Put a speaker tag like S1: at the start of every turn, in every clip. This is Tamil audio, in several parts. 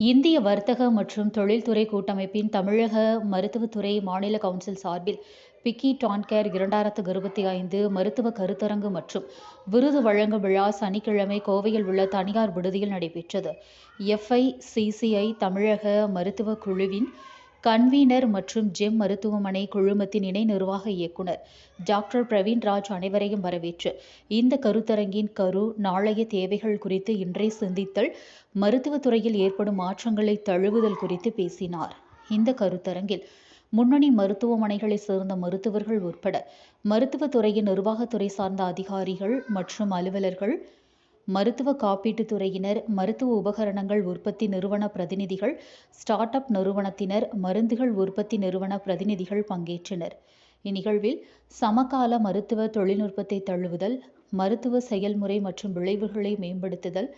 S1: இந்திய வர்த்தக மற்றும் தொழில்துறை கூட்டமைப்பின் தமிழக மருத்துவத்துறை மாநில கவுன்சில் சார்பில் பிக்கி டான்கேர் இரண்டாயிரத்து இருபத்தி ஐந்து மருத்துவ கருத்தரங்கு மற்றும் விருது வழங்கும் விழா சனிக்கிழமை கோவையில் உள்ள தனியார் விடுதியில் நடைபெற்றது. எஃப்ஐசிசிஐ தமிழக மருத்துவ குழுவின் கன்வீனர் மற்றும் ஜெம் மருத்துவமனை குழுமத்தின் இணை நிர்வாக இயக்குனர் டாக்டர் பிரவீன்ராஜ் அனைவரையும் வரவேற்று இந்த கருத்தரங்கின் கரு நாளைய தேவைகள் குறித்து இன்றே சிந்தித்தல் மருத்துவத்துறையில் ஏற்படும் மாற்றங்களை தழுவுதல் குறித்து பேசினார். இந்த கருத்தரங்கில் முன்னணி மருத்துவமனைகளை சேர்ந்த மருத்துவர்கள் உட்பட மருத்துவத்துறையின் நிர்வாகத்துறை சார்ந்த அதிகாரிகள் மற்றும் அலுவலர்கள் மருத்துவ காப்பீட்டுத் துறையினர் மருத்துவ உபகரணங்கள் உற்பத்தி நிறுவன பிரதிநிதிகள் ஸ்டார்ட் அப் நிறுவனத்தினர் மருந்துகள் உற்பத்தி நிறுவன பிரதிநிதிகள் பங்கேற்றனர். இந்நிகழ்வில் சமகால மருத்துவ தொழில்நுட்பத்தை தழுவுதல் மருத்துவ செயல்முறை மற்றும் விளைவுகளை மேம்படுத்துதல்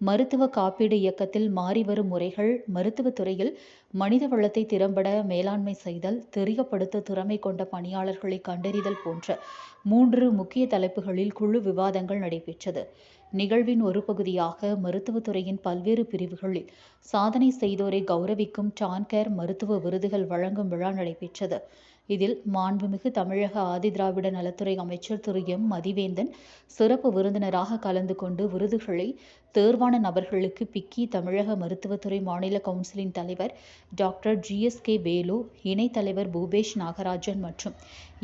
S1: மருத்துவ காப்பீடு இயக்கத்தில் மாறிவரும் முறைகள் மருத்துவத்துறையில் மனித வளத்தை திறம்பட மேலாண்மை செய்தல் தெரியப்படுத்த திறமை கொண்ட பணியாளர்களை கண்டறிதல் போன்ற மூன்று முக்கிய தலைப்புகளில் குழு விவாதங்கள் நடைபெற்றது. நிகழ்வின் ஒரு பகுதியாக மருத்துவத்துறையின் பல்வேறு பிரிவுகளில் சாதனை செய்தோரை கௌரவிக்கும் டான்கேர் மருத்துவ விருதுகள் வழங்கும் விழா நடைபெற்றது. இதில் மாண்புமிகு தமிழக ஆதிதிராவிட நலத்துறை அமைச்சர் திரு. எம். மதிவேந்தன் சிறப்பு விருந்தினராக கலந்து கொண்டு விருதுகளை தேர்வான நபர்களுக்கு பிக்கி தமிழக மருத்துவத்துறை மாநில கவுன்சிலின் தலைவர் doctor G. S. K. Velu இணைத் தலைவர் பூபேஷ் நாகராஜன் மற்றும்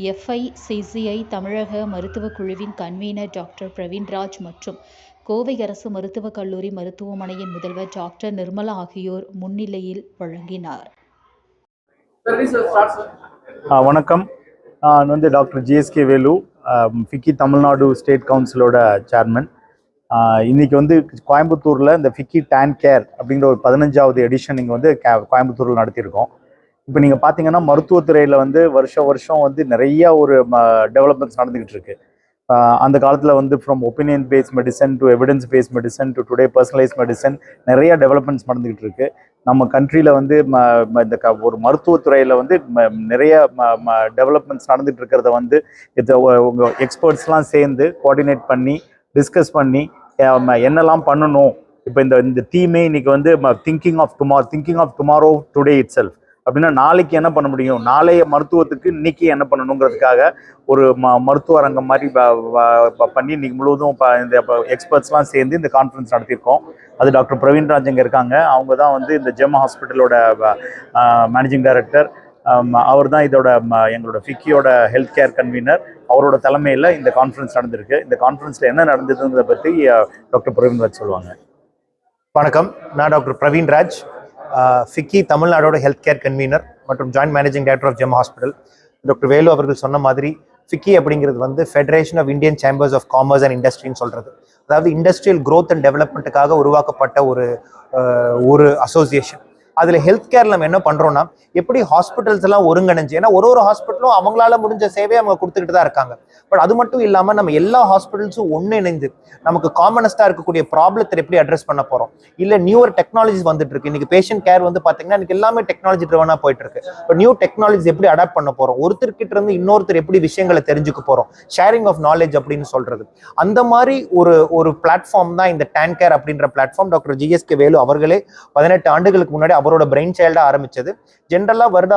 S1: எஃப்ஐசிசிஐ தமிழக மருத்துவக் குழுவின் கன்வீனர் டாக்டர் பிரவீன்ராஜ் மற்றும் கோவை அரசு மருத்துவக் கல்லூரி மருத்துவமனையின் முதல்வர் டாக்டர் நிர்மலா ஆகியோர் முன்னிலையில் வழங்கினார்.
S2: வணக்கம். நான் வந்து doctor G S K Velu FICCI Tamil Nadu state கவுன்சிலோட chairman. இன்றைக்கி வந்து கோயம்புத்தூரில் இந்த ஃபிக்கி டேன் கேர் அப்படிங்கிற ஒரு பதினஞ்சாவது எடிஷன் இங்கே வந்து கே கோயம்புத்தூரில் நடத்தியிருக்கோம். இப்போ நீங்கள் பார்த்தீங்கன்னா மருத்துவத்துறையில் வந்து வருஷம் வருஷம் வந்து நிறையா ஒரு டெவலப்மெண்ட்ஸ் நடந்துக்கிட்டு இருக்குது அந்த காலத்தில் வந்து from opinion based medicine to evidence based medicine to today personalise medicine நிறைய டெவலப்மெண்ட்ஸ் நடந்துக்கிட்டு இருக்கு. நம்ம கண்ட்ரியில் வந்து ம ம- இந்த க ஒரு மருத்துவத்துறையில் வந்து ம- நிறைய டெவலப்மெண்ட்ஸ் நடந்துட்டு இருக்கிறத வந்து இது உ- எக்ஸ்பர்ட்ஸ்லாம் சேர்ந்து கோஆர்டினேட் பண்ணி டிஸ்கஸ் பண்ணி ம- என்னெல்லாம் பண்ணணும்? இப்போ இந்த இந்த தீமே இன்னைக்கு வந்து thinking of tomorrow thinking of tomorrow today itself அப்படின்னா நாளைக்கு என்ன பண்ண முடியும்? நாளைய மருத்துவத்துக்கு இன்னைக்கு என்ன பண்ணணுங்கிறதுக்காக ஒரு ம மருத்துவ அரங்கம் மாதிரி பண்ணி இன்னைக்கு முழுவதும் இப்போ இந்த எக்ஸ்பர்ட்ஸ்லாம் சேர்ந்து இந்த கான்ஃபரன்ஸ் நடத்தியிருக்கோம். அது டாக்டர் பிரவீன்ராஜ் இங்கே இருக்காங்க. அவங்க தான் வந்து இந்த ஜெம் ஹாஸ்பிட்டலோட மேனேஜிங் டைரக்டர் அவர் தான் இதோட ம- எங்களோட ஃபிக்கியோட ஹெல்த் கேர் கன்வீனர் அவரோட தலைமையில் இந்த கான்ஃபரன்ஸ் நடந்திருக்கு. இந்த கான்ஃபரன்ஸில் என்ன நடந்ததுங்கிறத பற்றி டாக்டர் பிரவீன்ராஜ் சொல்லுவாங்க.
S3: வணக்கம். நான் டாக்டர் பிரவீன் ராஜ். ஃபிக்கி தமிழ்நாடோட ஹெல்த் கேர் கன்வீனர் மற்றும் joint managing director of GEM hospital doctor Velu அவர்கள் சொன்ன மாதிரி ஃபிக்கி அப்படிங்கிறது வந்து federation of Indian chambers of commerce and இண்டஸ்ட்ரின்னு சொல்கிறது அதாவது இண்டஸ்ட்ரியல் க்ரோத் அண்ட் டெவலப்மெண்ட்டுக்காக உருவாக்கப்பட்ட ஒரு ஒரு அசோசியேஷன் அதில் ஹெல்த் கேர் நம்ம என்ன பண்ணுறோம்னா எப்படி ஹாஸ்பிட்டல்ஸ் எல்லாம் ஒருங்கிணைஞ்சு ஏன்னா ஒரு ஒரு ஹாஸ்பிட்டலும் அவங்களால முடிஞ்ச சேவையை அவங்க கொடுத்துக்கிட்டு தான் இருக்காங்க. பட் அது மட்டும் இல்லாமல் நம்ம எல்லா ஹாஸ்பிட்டல்ஸும் ஒன்று இணைந்து நமக்கு காமனஸ்டாக இருக்கக்கூடிய ப்ராப்ளத்தை எப்படி அட்ரஸ் பண்ண போகிறோம் இல்லை நியூவர் டெக்னாலஜிஸ் வந்துட்டு இருக்கு. இன்னைக்கு பேஷண்ட் கேர் வந்து பார்த்தீங்கன்னா இன்னைக்கு எல்லாமே டெக்னாலஜி ட்ரிவனாக போயிட்டு இருக்கு. இப்போ நியூ டெக்னாலஜிஸ் எப்படி அடாப்ட் பண்ண போகிறோம் ஒருத்தர்கிட்ட இருந்து இன்னொருத்தர் எப்படி விஷயங்களை தெரிஞ்சுக்க போகிறோம் ஷேரிங் ஆஃப் நாலேஜ் அப்படின்னு சொல்றது. அந்த மாதிரி ஒரு ஒரு பிளாட்ஃபார்ம் தான் இந்த டேன் கேர் அப்படின்ற platform doctor G S K Velu அவர்களே பதினெட்டு ஆண்டுகளுக்கு முன்னாடி அவரோட பிரெயின் சைல்டாக ஆரம்பித்தது ஜென்ரலாக வருட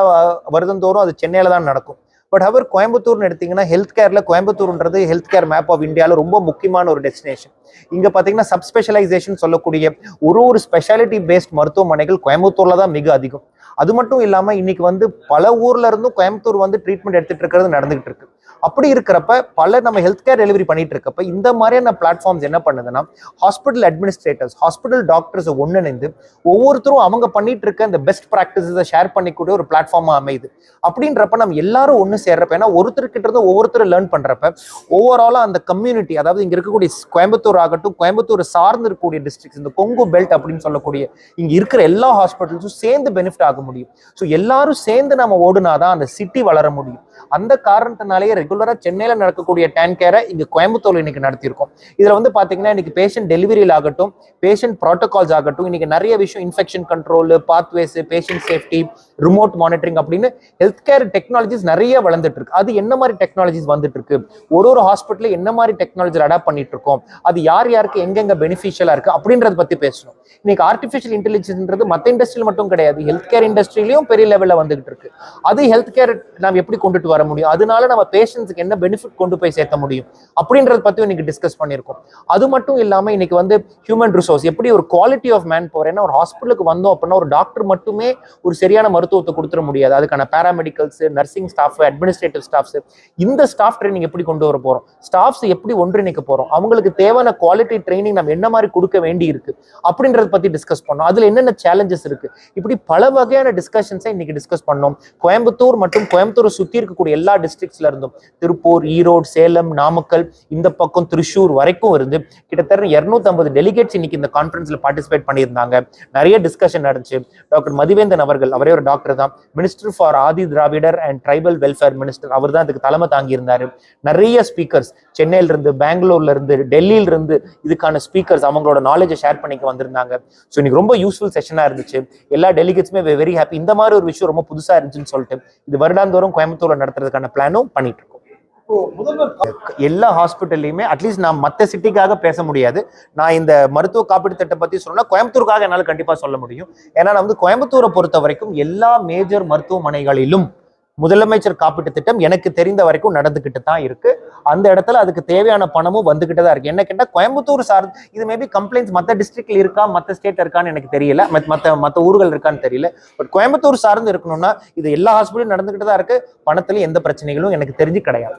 S3: வருடந்தோறும் அது சென்னையில் தான் நடக்கும். பட் அவர் கோயம்புத்தூர்னு எடுத்தீங்கன்னா ஹெல்த் கேரில் கோயம்புத்தூர்ன்றது ஹெல்த் கேர் மேப் ஆஃப் இந்தியாவில் ரொம்ப முக்கியமான ஒரு டெஸ்டினேஷன் இங்கே பார்த்தீங்கன்னா சப் ஸ்பெஷலைசேஷன் சொல்லக்கூடிய ஒரு ஒரு ஸ்பெஷாலிட்டி பேஸ்ட் மருத்துவமனைகள் கோயம்புத்தூரில் தான் மிக அதிகம். அது மட்டும் இல்லாமல் இன்னைக்கு வந்து பல ஊர்ல இருந்தும் கோயம்புத்தூர் வந்து ட்ரீட்மெண்ட் எடுத்துட்டு இருக்கிறது நடந்துகிட்டு இருக்கு. அப்படி இருக்கிறப்ப பல நம்ம ஹெல்த் கேர் டெலிவரி பண்ணிட்டு இருக்கப்ப இந்த மாதிரியான பிளாட்ஃபார்ம்ஸ் என்ன பண்ணுதுன்னா ஹாஸ்பிட்டல் அட்மினிஸ்ட்ரேட்டர்ஸ் ஹாஸ்பிட்டல் டாக்டர்ஸ் ஒன்றிணைந்து ஒவ்வொருத்தரும் அவங்க பண்ணிட்டு இருக்க இந்த பெஸ்ட் ப்ராக்டிசஸை ஷேர் பண்ணிக்கூடிய ஒரு பிளாட்ஃபார்மாக அமையுது. அப்படின்றப்ப நம்ம எல்லாரும் ஒன்று சேர்றப்ப ஏன்னா ஒருத்தர்கிட்ட இருந்து ஒவ்வொருத்தரும் லேர்ன் பண்ணுறப்ப ஓவராலாக அந்த கம்யூனிட்டி அதாவது இங்கே இருக்கக்கூடிய கோயம்புத்தூர் ஆகட்டும் கோயம்புத்தூர் சார்ந்து இருக்கக்கூடிய டிஸ்ட்ரிக்ஸ் இந்த கொங்கு பெல்ட் அப்படின்னு சொல்லக்கூடிய இங்கே இருக்கிற எல்லா ஹாஸ்பிட்டல்ஸும் சேர்ந்து பெனிஃபிட் ஆக முடியும். ஸோ எல்லாரும் சேர்ந்து நம்ம ஓடுனாதான் அந்த சிட்டி வளர முடியும். அந்த காரணத்தினாலேயே ரெகுலரா சென்னையில நடக்கக்கூடிய டேன் கேரை இங்க கோயம்புத்தூர் இன்னைக்கு நடத்தியிருக்கோம். இதுல வந்து பாத்தீங்கன்னா இன்னைக்கு பேஷண்ட் டெலிவரியில் ஆகட்டும் பேஷண்ட் ப்ரோட்டோகால்ஸ் ஆகட்டும் இன்னைக்கு நிறைய விஷயம் infection control pathways patient safety remote monitoring அப்படின்னு ஹெல்த் கேர் டெக்னாலஜிஸ் நிறைய வளர்ந்துட்டு இருக்கு அது என்ன மாதிரி டெக்னாலஜிஸ் வந்துட்டு இருக்கு ஒரு ஒரு ஹாஸ்பிட்டல் என்ன மாதிரி டெக்னாலஜி அடாப்ட் பண்ணிட்டு இருக்கோம் அது யார் யாருக்கு எங்கெங்க பெனிஃபிஷியலா இருக்கு? அப்படின்றத பத்தி பேசணும். இன்னைக்கு ஆர்டிஃபிஷியல் இன்டெலிஜென்ஸ்ன்றது மற்ற இண்டஸ்ட்ரியில் மட்டும் கிடையாது. ஹெல்த் கேர் இண்டஸ்ட்ரியிலையும் பெரிய லெவல்ல வந்துகிட்டு இருக்கு. அது ஹெல்த் கேர் நாம் எப்படி கொண்டுட்டு வர முடியும். அதனால நம்ம பேஷண்ட்ஸுக்கு என்ன பெனிஃபிட் கொண்டு போய் சேர்க்க முடியும்? அப்படின்றத பத்தியும் இன்னைக்கு டிஸ்கஸ் பண்ணியிருக்கோம். அது மட்டும் இல்லாமல் இன்னைக்கு வந்து ஹியூமன் ரிசோர்ஸ் எப்படி ஒரு குவாலிட்டி ஆஃப் மேன் பவர் ஏன்னா ஒரு ஹாஸ்பிட்டலுக்கு வந்தோம் அப்படின்னா ஒரு டாக்டர் மட்டுமே ஒரு சரியான மருத்துவத்தை கொடுத்துட முடியாது. அதுக்கான paramedicals nursing staff administrative staffs இந்த ஸ்டாஃப் ட்ரைனிங் எப்படி கொண்டு வர போகிறோம் ஸ்டாஃப்ஸ் எப்படி ஒன்றிணைக்க போகிறோம் அவங்களுக்கு தேவையான குவாலிட்டி ட்ரைனிங் நம்ம என்ன மாதிரி கொடுக்க வேண்டி இருக்கு அப்படின்றத பற்றி டிஸ்கஸ் பண்ணோம். அதில் என்னென்ன சேலஞ்சஸ் இருக்கு? இப்படி பல வகையான டிஸ்கஷன்ஸை இன்னைக்கு டிஸ்கஸ் பண்ணோம். கோயம்புத்தூர் மற்றும் கோயம்புத்தூர் சுற்றி இருக்க இருக்கக்கூடிய எல்லா டிஸ்ட்ரிக்ட்ஸ்ல இருந்தும் திருப்பூர் ஈரோடு சேலம் நாமக்கல் இந்த பக்கம் திருச்சூர் வரைக்கும் இருந்து கிட்டத்தட்ட 250 ஐம்பது டெலிகேட்ஸ் இன்னைக்கு இந்த கான்ஃபரன்ஸ்ல பார்ட்டிசிபேட் பண்ணியிருந்தாங்க. நிறைய டிஸ்கஷன் நடந்துச்சு. டாக்டர் மதிவேந்தன் அவர்கள் அவரே ஒரு டாக்டர் தான். Minister for Adi Dravidar and tribal welfare minister அவர் தான் அதுக்கு தலைமை தாங்கி இருந்தாரு நிறைய ஸ்பீக்கர்ஸ் சென்னையில இருந்து பெங்களூர்ல இருந்து டெல்லியில இருந்து இதுக்கான ஸ்பீக்கர்ஸ் அவங்களோட நாலேஜை ஷேர் பண்ணிக்க வந்திருந்தாங்க. ஸோ இன்னைக்கு ரொம்ப யூஸ்ஃபுல் செஷனா இருந்துச்சு. எல்லா டெலிகேட்ஸுமே வெரி ஹாப்பி இந்த மாதிரி ஒரு விஷயம் ரொம்ப புதுசா இருந்துச்சுன்னு சொல்லிட்டு இது வருடாந்தோறும் கோயம்புத்தூர்ல நடத்துறதுக்கான பிளானும் பண்ணிட்டு இருக்கோம் எல்லா ஹாஸ்பிட்டல்லையுமே அட்லீஸ்ட் நான் மற்ற சிட்டிக்காக பேச முடியாது. நான் இந்த மருத்துவ காப்பீடு திட்டம் பத்தி சொன்னா கோயம்புத்தூருக்காக என்னால் கண்டிப்பா சொல்ல முடியும். ஏன்னா நான் வந்து கோயம்புத்தூரை பொறுத்த வரைக்கும் எல்லா மேஜர் மருத்துவமனைகளிலும் முதலமைச்சர் காப்பீட்டு திட்டம் எனக்கு தெரிந்த வரைக்கும் நடந்துகிட்டு தான் இருக்கு. அந்த இடத்துல அதுக்கு தேவையான பணமும் வந்துகிட்டு தான் இருக்கு. என்ன கேட்டால் கோயம்புத்தூர் சார் இது மேபி கம்ப்ளைண்ட்ஸ் மற்ற டிஸ்ட்ரிக்ட்ல இருக்கா மற்ற ஸ்டேட் இருக்கான்னு எனக்கு தெரியல. மற்ற மற்ற ஊர்கள் இருக்கான்னு தெரியல. பட் கோயம்புத்தூர் சார்ந்து இருக்கணும்னா இது எல்லா ஹாஸ்பிட்டலும் நடந்துகிட்டு தான் இருக்கு. பணத்துல எந்த பிரச்சனைகளும் எனக்கு தெரிஞ்சு கிடையாது.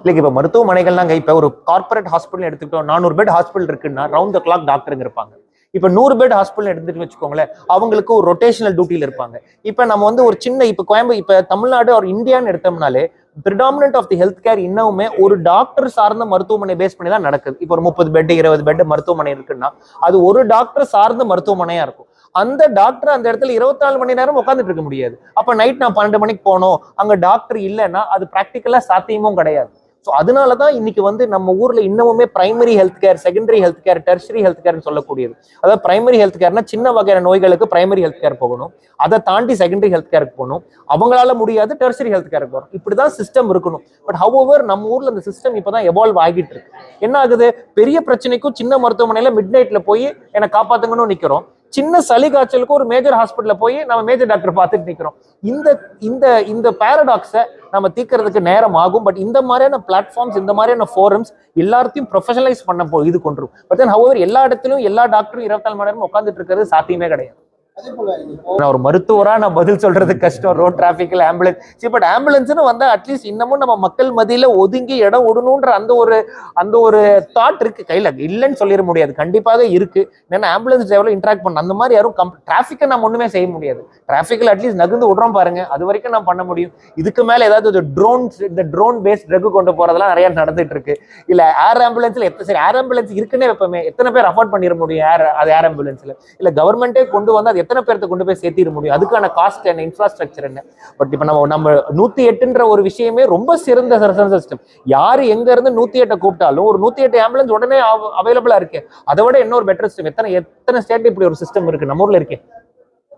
S3: இல்லைங்க இப்போ மருத்துவமனைகள்லாம் இப்போ ஒரு கார்ப்பரேட் ஹாஸ்பிட்டல் எடுத்துக்கிட்டோம். நானூறு பெட் ஹாஸ்பிட்டல் இருக்குன்னா ரவுண்ட் த கிளாக் டாக்டருங்க இருப்பாங்க. இப்போ நூறு பெட் ஹாஸ்பிட்டல் எடுத்துட்டு வச்சுக்கோங்களேன் அவங்களுக்கு ஒரு ரொட்டேஷனல் டியூட்டியில் இருப்பாங்க. இப்போ நம்ம வந்து ஒரு சின்ன இப்போ கோயம்பு இப்போ தமிழ்நாடு ஒரு இந்தியான்னு எடுத்தோம்னாலே predominant of the health care இன்னுமே ஒரு டாக்டர் சார்ந்த மருத்துவமனை பேஸ் பண்ணி தான் நடக்குது. இப்போ ஒரு முப்பது பெட் இருபது பெட் மருத்துவமனை இருக்குன்னா அது ஒரு டாக்டர் சார்ந்த மருத்துவமனையா இருக்கும். அந்த டாக்டர் அந்த இடத்துல இருபத்தி நாலு மணி நேரம் உட்காந்துட்டு இருக்க முடியாது. அப்ப நைட் நான் பன்னெண்டு மணிக்கு போனோம் அங்க டாக்டர் இல்லைன்னா அது ப்ராக்டிக்கலா சாத்தியமும் கிடையாது. ஸோ அதனால தான் இன்னைக்கு வந்து நம்ம ஊர்ல இன்னமுமே primary health care secondary health care tertiary health கேர்னு சொல்லக்கூடியது. அதாவது பிரைமரி ஹெல்த் கேர்னா சின்ன வகையான நோய்களுக்கு பிரைமரி ஹெல்த் கேர் போகணும். அதை தாண்டி செகண்டரி ஹெல்த் கேருக்கு போகணும். அவங்களால முடியாது டெர்ஷரி ஹெல்த் கேருக்கு போகணும். இப்படிதான் சிஸ்டம் இருக்கணும். பட் ஹவர் நம்ம ஊர்ல இந்த சிஸ்டம் இப்பதான் எவால்வ் ஆகிட்டு இருக்கு. என்ன ஆகுது? பெரிய பிரச்சனைக்கும் சின்ன மருத்துவமனையில மிட் நைட்ல போய் என்னை காப்பாத்துங்கன்னு நிக்கிறோம். சின்ன சளி காய்ச்சலுக்கு ஒரு மேஜர் ஹாஸ்பிட்டலில் போய் நம்ம மேஜர் டாக்டர் பார்த்துட்டு நிற்கிறோம் இந்த இந்த இந்த பேரடாக்ஸை நம்ம தீக்கிறதுக்கு நேரம் ஆகும். பட் இந்த மாதிரியான பிளாட்ஃபார்ம்ஸ் இந்த மாதிரியான ஃபோரம்ஸ் எல்லாத்தையும் ப்ரொஃபஷனலைஸ் பண்ண போ இது கொண்டுரும். பட் தென் ஹவர் எல்லா இடத்துலயும் எல்லா டாக்டரும் இருபத்தி நாலு மணி நேரம் உட்காந்துட்டு இருக்கிறது சாத்தியமே கிடையாது. நான் ஒரு மருத்துவரா நான் பதில் சொல்றது கஷ்டம். ரோட் டிராபிக்ல ஆம்புலன்ஸ் சரி பட் ஆம்புலன்ஸ்னு வந்தா அட்லீஸ்ட் இன்னமும் நம்ம மக்கள் மதியில ஒதுங்கி இடம் விடணுன்ற அந்த ஒரு அந்த ஒரு தாட் இருக்கு. கையில இல்லைன்னு சொல்லிட முடியாது. கண்டிப்பாக இருக்கு. ஏன்னா ஆம்புலன்ஸ் டிரைவர்ல இன்ட்ராக்ட் பண்ண அந்த மாதிரி யாரும் கம் டிராஃபிக்கை நம்ம ஒண்ணுமே செய்ய முடியாது. டிராஃபிக்ல அட்லீஸ்ட் நகர்ந்து விடுறோம் பாருங்க. அது வரைக்கும் நான் பண்ண முடியும். இதுக்கு மேல ஏதாவது ட்ரோன்ஸ் இந்த ட்ரோன் பேஸ்ட் ட்ரக் கொண்டு போறதெல்லாம் நிறைய நடந்துட்டு இருக்கு. இல்ல ஏர் ஆம்புலன்ஸ்ல எத்தனை சரி ஏர் ஆம்புலன்ஸ் இருக்குன்னே வைப்போமே. எத்தனை பேர் அஃபோர்ட் பண்ணிட முடியும் ஏர் அது ஏர் ஆம்புலன்ஸ்ல இல்ல கவர்மெண்ட்டே கொண்டு வந்து அது எத்தனை பேர்த்த கொண்டு போய் சேர்த்திட முடியும்? அதுக்கான காஸ்ட் என்ன இன்ஃப்ராஸ்ட்ரக்சர் என்ன? பட் இப்போ நம்ம நம்ம நூத்தி எட்டுன்ற ஒரு விஷயமே ரொம்ப சிறந்த சிஸ்டம் யாரு எங்க இருந்து நூத்தி எட்டை கூப்பிட்டாலும் ஒரு நூத்தி எட்டு ஆம்புலன்ஸ் உடனே அவைலபிளா இருக்கு. அதை விட இன்னொரு பெட்டர் சிஸ்டம் எத்தனை எத்தனை ஸ்டேட் இப்படி ஒரு சிஸ்டம் இருக்கு? நம்ம ஊர்ல இருக்கு.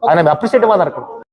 S3: அதை நம்ம அப்ரிஷியேட்டிவாக தான் இருக்கணும்.